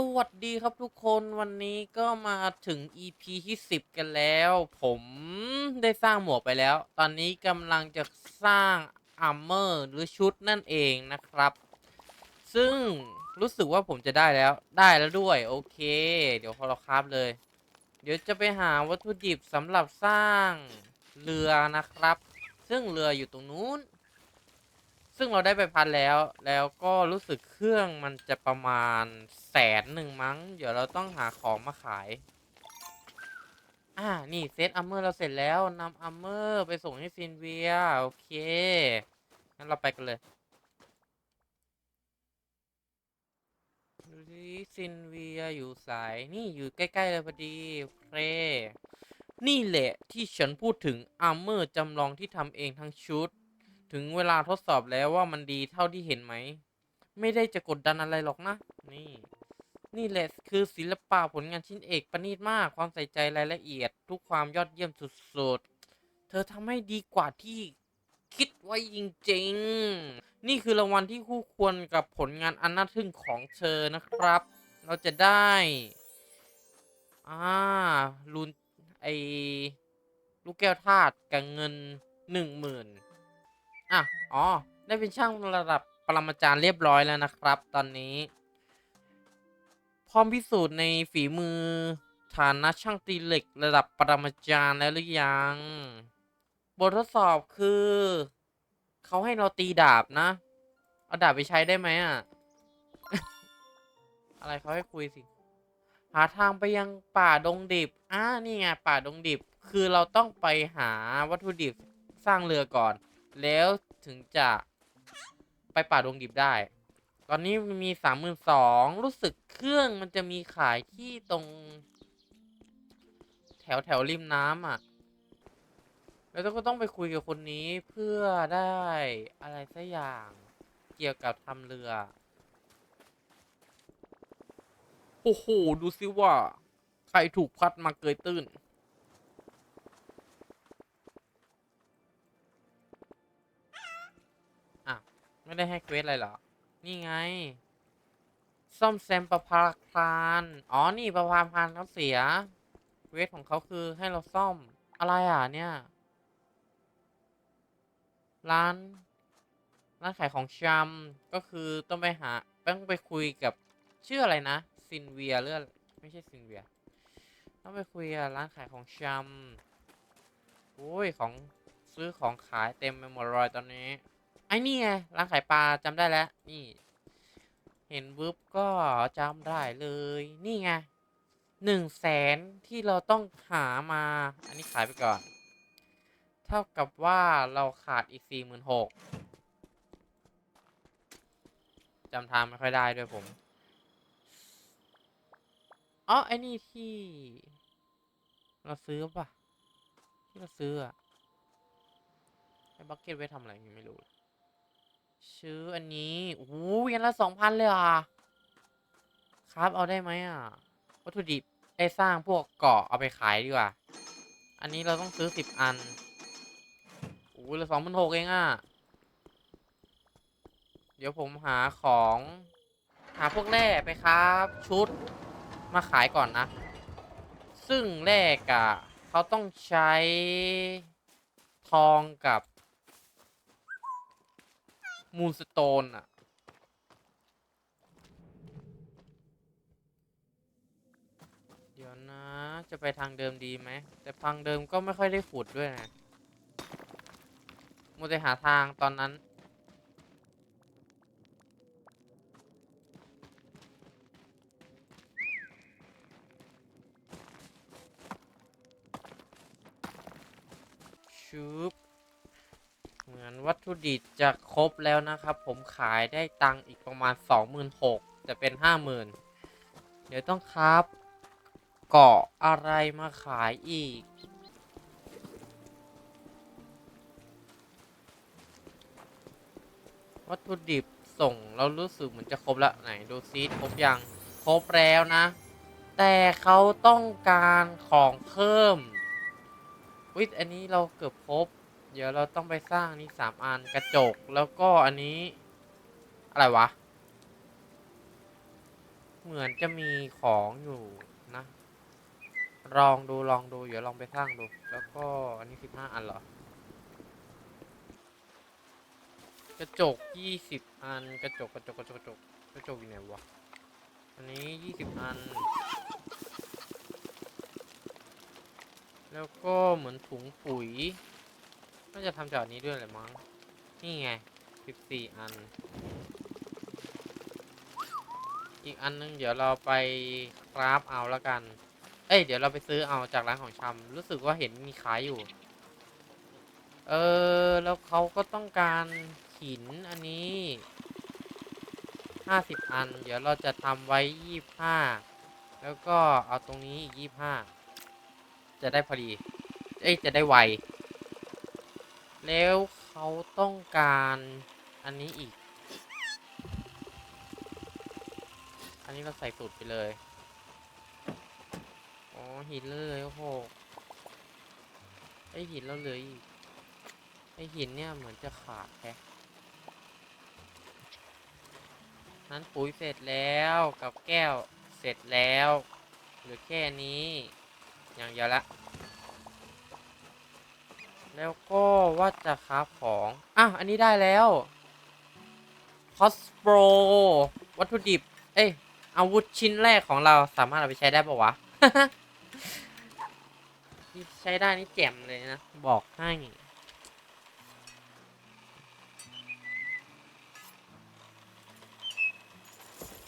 สวัสดีครับทุกคนวันนี้ก็มาถึง EP ที่ 10 กันแล้ว ผมได้สร้างหมวกไปแล้ว ตอนนี้กำลังจะสร้างอาร์เมอร์หรือชุดนั่นเองนะครับ ซึ่งรู้สึกว่าผมจะได้แล้วได้แล้วด้วย โอเค เดี๋ยวพอเราคราฟเลย เดี๋ยวจะไปหาวัตถุดิบสำหรับสร้างเรือนะครับ ซึ่งเรืออยู่ตรงนู้น ซึ่งเราได้ไปพันแล้ว แล้วก็รู้สึกเครื่องมันจะประมาณแสนหนึ่งมั้ง เดี๋ยวเราต้องหาของมาขาย อ่า นี่เซตอัมเมอร์เราเสร็จแล้วนำอัมเมอร์ไปส่งให้ซินเวีย โอเค งั้นเราไปกันเลยดูดิซินเวียอยู่สาย นี่อยู่ใกล้ๆเลยพอดีโอเคนี่แหละที่ฉันพูดถึงอาร์เมอร์จำลองที่ทำเองทั้งชุด ถึงเวลาทดสอบแล้วว่ามันดีเท่าที่เห็นไหม ไม่ได้จะกดดันอะไรหรอกนะ นี่ นี่แหละคือศิลปะผลงานชิ้นเอกประณีตมาก ความใส่ใจรายละเอียด ทุกความยอดเยี่ยมสุดๆ เธอทำให้ดีกว่าที่คิดไว้จริงๆ นี่คือรางวัลที่คู่ควรกับผลงานอันน่าทึ่งของเธอนะครับ เราจะได้ อ่าลุนไอลูกแก้วธาตุกับเงินหนึ่งหมื่น อะอ๋อ ได้เป็นช่างระดับปรมาจารย์เรียบร้อยแล้วนะครับ ตอนนี้ พร้อมพิสูจน์ในฝีมือฐานะช่างตีเหล็กระดับปรมาจารย์แล้วหรือยัง บททดสอบคือ เขาให้เราตีดาบนะ เอาดาบไปใช้ได้ไหมอะ อะไรเขาให้คุยสิ หาทางไปยังป่าดงดิบ อ่านี่ไงป่าดงดิบ คือเราต้องไปหาวัตถุดิบสร้างเรือก่อน แล้วถึงจะไปป่าดงดิบได้ ตอนนี้มีสามหมื่นสองรู้สึกเครื่องมันจะมีขายที่ตรง แถวแถวริมน้ำอะ แล้วก็ต้องไปคุยกับคนนี้เพื่อได้อะไรสักอย่างเกี่ยวกับทำเรือ โอ้โห ดูซิว่า ใครถูกพัดมาเกยตื้น อะ ไม่ได้ให้เควสอะไรหรอ นี่ไง ซ่อมแซมประภาคารอ๋อ นี่ประภาคารเขาเสีย เควสของเขาคือให้เราซ่อม อะไรอะเนี่ย ร้าน ร้านขายของชำก็คือต้องไปหา ต้องไปคุยกับชื่ออะไรนะ ซินเวียเรื่องไม่ใช่ซินเวีย ต้องไปคุยกับร้านขายของชำโอ้ย ของซื้อของขายเต็มไปหมดเลยตอนนี้ ไอ้นี่ไงร้านขายปลาจำได้แล้ว นี่ เห็นวึบก็จำได้เลย นี่ไงหนึ่งแสนที่เราต้องหามา อันนี้ขายไปก่อน เท่ากับว่าเราขาดอีกสี่หมื่นหกจำทางไม่ค่อยได้ด้วยผมอ๋อไอ้นี่ที่ เราซื้อป่ะ ที่เราซื้ออะไอ้บักเก็ตไว้ทำอะไรยังไม่รู้เลย ซื้ออันนี้โอ้โหยันละสองพันเลยอะ ครับเอาได้ไหมอะ วัตถุดิบได้สร้างพวกเกาะเอาไปขายดีกว่า อันนี้เราต้องซื้อสิบอันโอ้ยละสองพันหกเองอะ เดี๋ยวผมหาของ หาพวกแร่ไปครับ ชุดมาขายก่อนนะ ซึ่งแรกอะเขาต้องใช้ทองกับ มูลสโตนอะเดี๋ยวนะ จะไปทางเดิมดีไหม แต่ทางเดิมก็ไม่ค่อยได้ขุดด้วยนะมัวแต่หาทางตอนนั้น ชุบ เหมือนวัตถุดิบจะครบแล้วนะครับ ผมขายได้ตังค์อีกประมาณ 26,000จะเป็น 50,000 เดี๋ยวต้องครับเกาะอะไรมาขายอีก วัตถุดิบส่งเรารู้สึกเหมือนจะครบแล้วไหนดูซิครบยังครบแล้วนะ แต่เขาต้องการของเพิ่มวิอันนี้เราเกือบครบ เดี๋ยวเราต้องไปสร้างนี่สามอันกระจกแล้วก็อันนี้ อะไรวะ เหมือนจะมีของอยู่นะ ลองดูลองดู เดี๋ยวลองไปสร้างดู แล้วก็อันนี้สิบห้าอันเหรอ กระจกยี่สิบอัน กระจกกระจกกระจกกระจกกระจกอยู่ไหนวะ อันนี้ยี่สิบอันแล้วก็เหมือนถุงปุ๋ย น่าจะทำจากอันนี้ด้วยแหละมั้ง นี่ไงสิบสี่อัน อีกอันนึงเดี๋ยวเราไปคราฟเอาแล้วกัน เอ้ยเดี๋ยวเราไปซื้อเอาจากร้านของชำรู้สึกว่าเห็นมีขายอยู่ เออ แล้วเขาก็ต้องการหินอันนี้ห้าสิบอัน เดี๋ยวเราจะทำไว้ยี่ห้าแล้วก็เอาตรงนี้อีกยี่ห้าจะได้พอดี เอ้ยจะได้ไว แล้วเขาต้องการอันนี้อีก อันนี้เราใส่สูตรไปเลย อ๋อหินเลยโอ้โห ไอหินเราเหลยอีก ไอหินเนี่ยเหมือนจะขาดแฮะนั้นปุ๋ยเสร็จแล้วกับแก้วเสร็จแล้ว เหลือแค่นี้ อย่างเดียวละ แล้วก็ว่าจะคราฟของ อะ อันนี้ได้แล้วคอสโปรวัตถุดิบ เอ้ยอาวุธชิ้นแรกของเราสามารถเอาไปใช้ได้ปะวะที่ใช้ได้นี่แจ่มเลยนะ บอกให้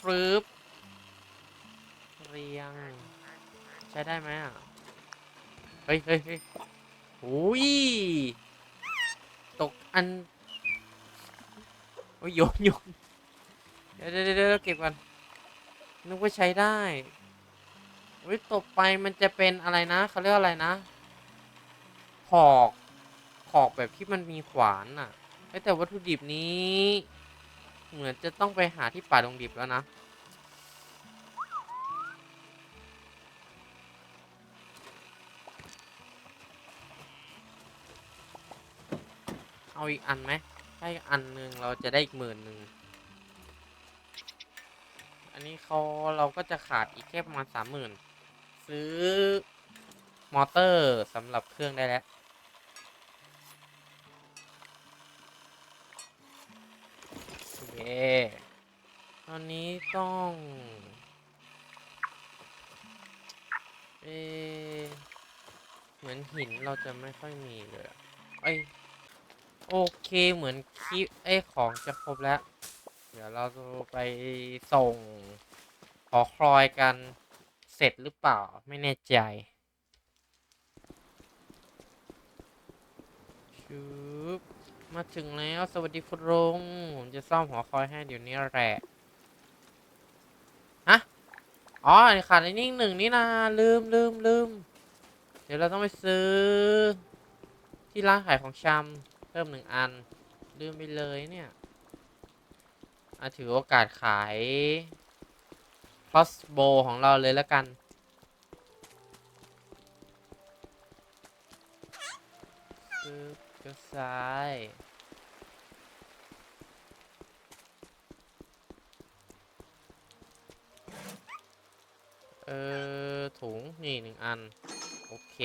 ฟรึบเรียง ใช้ได้ไหมอะ เฮ้ยเฮ้ยเฮ้ย อ้ย ตกอัน โอ้ยโยนโยนเดี๋ยวเดี๋ยวเดี๋ยวเก็บก่อนนึกว่าใช้ได้เฮ้ยตบไปมันจะเป็นอะไรนะเขาเรียกอะไรนะหอกหอกแบบที่มันมีขวานน่ะแต่วัตถุดิบนี้ เหมือนจะต้องไปหาที่ป่าดงดิบแล้วนะ เอาอีกอันไหมให้อันหนึ่งเราจะได้อีกหมื่นหนึ่งอันนี้เขาเราก็จะขาดอีกแค่ประมาณสามหมื่นซื้อมอเตอร์สำหรับเครื่องได้แล้วโอเคตอนนี้ต้องเอเหมือนหินเราจะไม่ค่อยมีเลยอะเอ้ย โอเคเหมือนคลิปไอ้ของจะครบแล้ว เดี๋ยวเราไปส่งขอคลอยกันเสร็จหรือเปล่าไม่แน่ใจชุบมาถึงแล้วสวัสดีคุณลุงผมจะซ่อมหอคอยให้เดี๋ยวนี้แหละฮะอ๋อขาดไอ้นิ่งหนึ่งนี่นะลืมลืมลืมเดี๋ยวเราต้องไปซื้อ ที่ร้านขายของชำ เพิ่มหนึ่งอัน ลืมไปเลยเนี่ยอาถือโอกาสขาย crossbow ของเราเลยแล้วกัน ซื้อเลี้ยวซ้ายเออถุงนี่หนึ่งอัน โอเค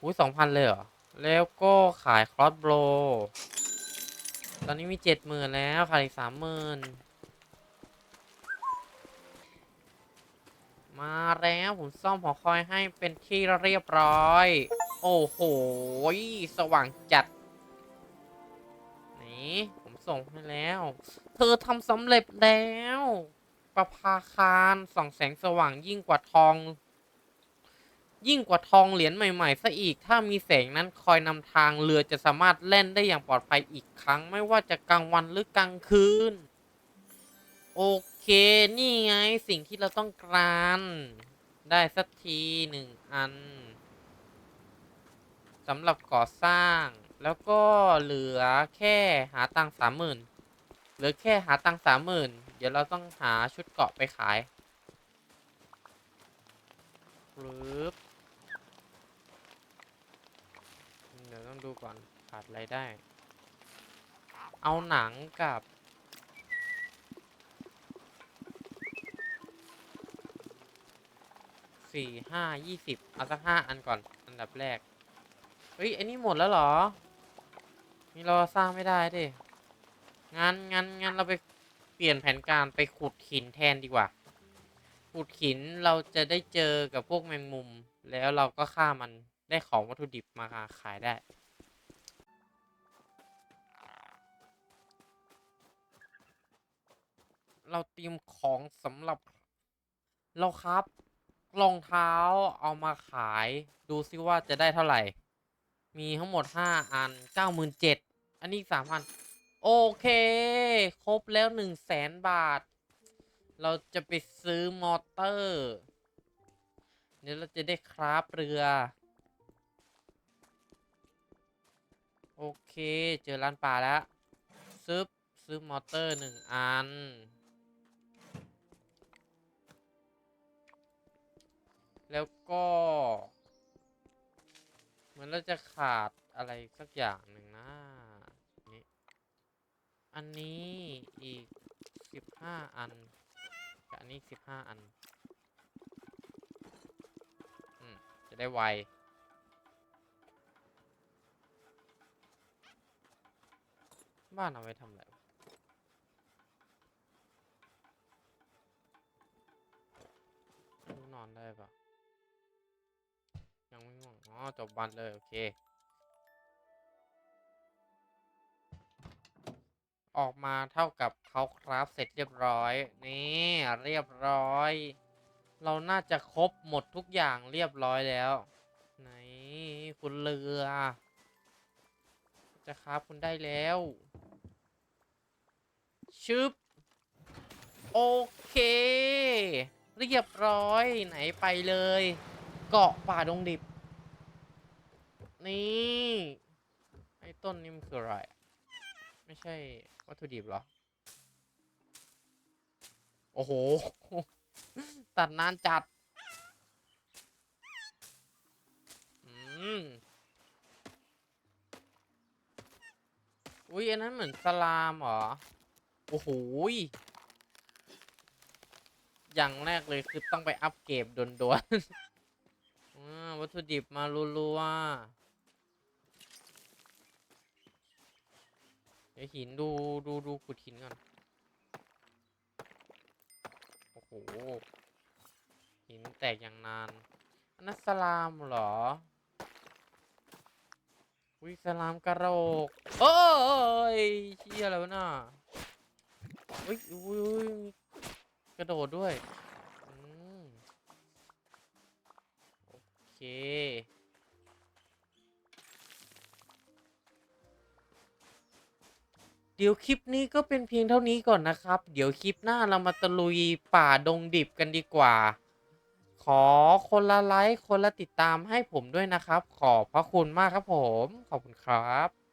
อุ้ยสองพันเลยเหรอ แล้วก็ขาย crossbow ตอนนี้มีเจ็ดหมื่นแล้วขายอีกสามหมื่นมาแล้วผมซ่อมหอคอยให้เป็นที่เรียบร้อย โอ้โห สว่างจัด นี่ ผมส่งให้แล้ว เธอทำสำเร็จแล้ว ประภาคารส่องแสงสว่างยิ่งกว่าทอง ยิ่งกว่าทองเหรียญใหม่ๆซะอีก ถ้ามีแสงนั้นคอยนำทางเรือจะสามารถแล่นได้อย่างปลอดภัยอีกครั้ง ไม่ว่าจะกลางวันหรือกลางคืน โอเค นี่ไงสิ่งที่เราต้องการ ได้สักทีหนึ่งอันสำหรับก่อสร้าง แล้วก็เหลือแค่หาตังสามหมื่นเหลือแค่หาตังสามหมื่นเดี๋ยวเราต้องหาชุดเกาะไปขายปึ๊บ เดี๋ยว ต้องดูก่อนขาดอะไรได้ เอาหนังกับสี่ห้ายี่สิบเอาสักห้าอันก่อน อันดับแรก เฮ้ย อันนี้หมดแล้วเหรอนี่เราสร้างไม่ได้ดิงั้นงั้นงั้นเราไปเปลี่ยนแผนการไปขุดหินแทนดีกว่า ขุดหินเราจะได้เจอกับพวกแมงมุม แล้วเราก็ฆ่ามันได้ของวัตถุดิบมาขายได้ เราเตรียมของสำหรับเราครับรองเท้าเอามาขายดูซิว่าจะได้เท่าไหร่ มีทั้งหมด 5 อัน 97,000 อันนี้3อันโอเค ครบแล้ว 1 0 0 0 0แสนบาท เราจะไปซื้อมอเตอร์เดี๋ยวเราจะได้คราฟเรือ โอเค เจอร้านปลาแล้ว ซื้อซื้อมอเตอร์หนึ่งอัน แล้วก็เหมือนเราจะขาดอะไรสักอย่างหนึ่งนะนี่อันนี้อีกสิบห้าอันกับอันนี้สิบห้าอันอืมจะได้ไวบ้านเอาไว้ทำอะไรนอนได้ปะ ยังไม่ง่วง อ๋อ จบวันเลย โอเค ออกมาเท่ากับเขาคราฟเสร็จเรียบร้อย นี่ เรียบร้อย เราน่าจะครบหมดทุกอย่างเรียบร้อยแล้ว ไหน คุณเรือ จะคราฟคุณได้แล้ว ชึบ โอเค เรียบร้อยไหนไปเลย เกาะป่าดงดิบ นี่ไอ้ต้นนี่มันคืออะไร ไม่ใช่วัตถุดิบเหรอ โอ้โห ตัดนานจัด อืม อุ้ยอันนั้นเหมือนสลามเหรอ โอ้โหอย่างแรกเลยคือต้องไปอัปเกรดด่วนๆ วัตถุดิบมารัวๆเดี๋ยวหินดูดูดูขุดหินก่อน โอ้โห หินแตกอย่างนานอันนั้นสลามเหรอวิสลามกระโหลกเอ้ยเชี่ยอะไรวะน่ะอุ้ยอุ้ยกระโดดด้วยอืมโอ เค เดี๋ยวคลิปนี้ก็เป็นเพียงเท่านี้ก่อนนะครับ เดี๋ยวคลิปหน้าเรามาตะลุยป่าดงดิบกันดีกว่า ขอคนละไลค์คนละติดตามให้ผมด้วยนะครับ ขอบพระคุณมากครับผม ขอบคุณครับ